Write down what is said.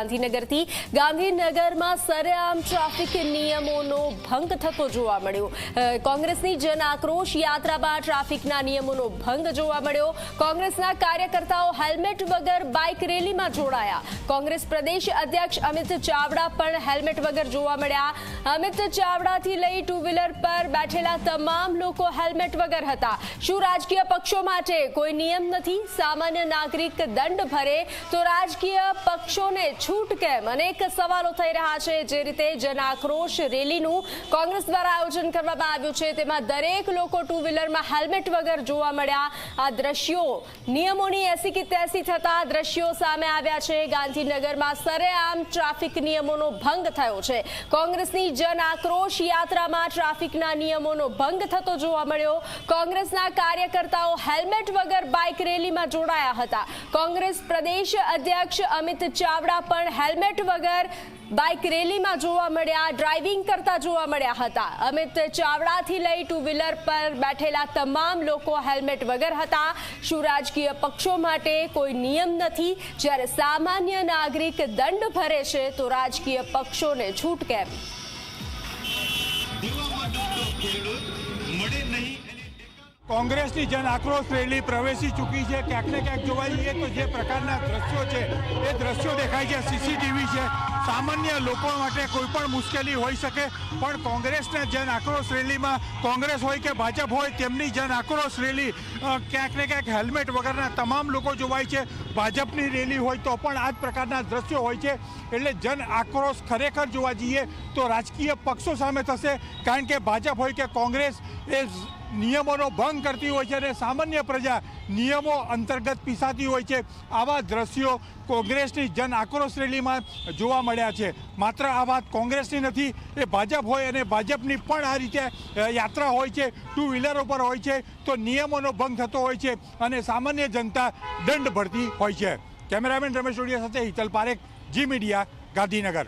ગાંધીનગરથી. ગાંધીનગરમાં સરેઆમ ટ્રાફિક નિયમોનો ભંગ થતો જોવા મળ્યો. કોંગ્રેસની જન આક્રોશ યાત્રામાં ટ્રાફિકના નિયમોનો ભંગ જોવા મળ્યો. કોંગ્રેસના કાર્યકર્તાઓ હેલ્મેટ વગર બાઇક રેલીમાં જોડાયા. કોંગ્રેસ પ્રદેશ અધ્યક્ષ અમિત ચાવડા પણ હેલ્મેટ વગર જોવા મળ્યા. અમિત ચાવડાથી લઈ ટુ વ્હીલર પર બેઠેલા તમામ લોકો હેલ્મેટ વગર હતા. શું રાજકીય પક્ષો માટે કોઈ નિયમ નથી? સામાન્ય નાગરિક દંડ ભરે તો રાજકીય પક્ષોને છૂટ કેમ? અનેક સવાલો થઈ રહ્યા છે જે રીતે જન આક્રોશ રેલીનું કોંગ્રેસ દ્વારા આયોજન કરવામાં આવ્યું છે. તેમાં દરેક લોકો ટુ વ્હીલરમાં હેલ્મેટ વગર જોવા મળ્યા. આ દ્રશ્યો નિયમોની એસી કે ત્યાસી થતા દ્રશ્યો સામે આવ્યા છે. ગાંધીનગરમાં સરેઆમ ટ્રાફિક નિયમોનો ભંગ થયો છે. કોંગ્રેસની જન આક્રોશ યાત્રામાં ટ્રાફિકના નિયમોનો ભંગ થતો જોવા મળ્યો. કોંગ્રેસના કાર્યકર્તાઓ હેલ્મેટ વગર બાઇક રેલીમાં જોડાયા હતા. કોંગ્રેસ પ્રદેશ અધ્યક્ષ અમિત ચાવડા પણ હેલ્મેટ વગર બાઇક રેલીમાં જોવા મળ્યા, ડ્રાઇવિંગ કરતા જોવા મળ્યા હતા. અમિત ચાવડાથી લઈ ટુ વ્હીલર પર બેઠેલા તમામ લોકો હેલ્મેટ વગર હતા. શું રાજકીય પક્ષો માટે કોઈ નિયમ નથી. જ્યારે સામાન્ય નાગરિક દંડ ભરે છે, તો રાજકીય પક્ષોને છૂટ કેમ કોંગ્રેસની જન આક્રોશ રેલી પ્રવેશી ચૂકી છે. ક્યાંક ને ક્યાંક જોવા જઈએ તો જે પ્રકારના દ્રશ્યો છે, એ દ્રશ્યો દેખાય છે સીસીટીવી છે. સામાન્ય લોકો માટે કોઈ પણ મુશ્કેલી હોઈ શકે, પણ કોંગ્રેસના જન આક્રોશ રેલીમાં કોંગ્રેસ હોય કે ભાજપ હોય, તેમની જન આક્રોશ રેલી ક્યાંક ને ક્યાંક હેલ્મેટ વગરના તમામ લોકો જોવાય છે. ભાજપની રેલી હોય તો પણ આ જ પ્રકારના દ્રશ્યો હોય છે. એટલે જન આક્રોશ ખરેખર જોવા જઈએ તો રાજકીય પક્ષો સામે થશે, કારણ કે ભાજપ હોય કે કોંગ્રેસ એ નિયમોનો ભંગ કરતી હોય છે અને સામાન્ય પ્રજા નિયમો અંતર્ગત પીસાતી હોય છે. આવા દ્રશ્યો કોંગ્રેસની જન આક્રોશ રેલીમાં જોવા મળ્યા છે. માત્ર આ વાત કોંગ્રેસની નથી, એ ભાજપ હોય અને ભાજપની પણ આ રીતે યાત્રા હોય છે, ટુ વ્હીલરો પર હોય છે, તો નિયમોનો ભંગ થતો હોય છે અને સામાન્ય જનતા દંડ ભરતી હોય છે. કેમેરામેન રમેશ ઓડિયા સાથે હિતલ પારેખ, જી મીડિયા, ગાંધીનગર.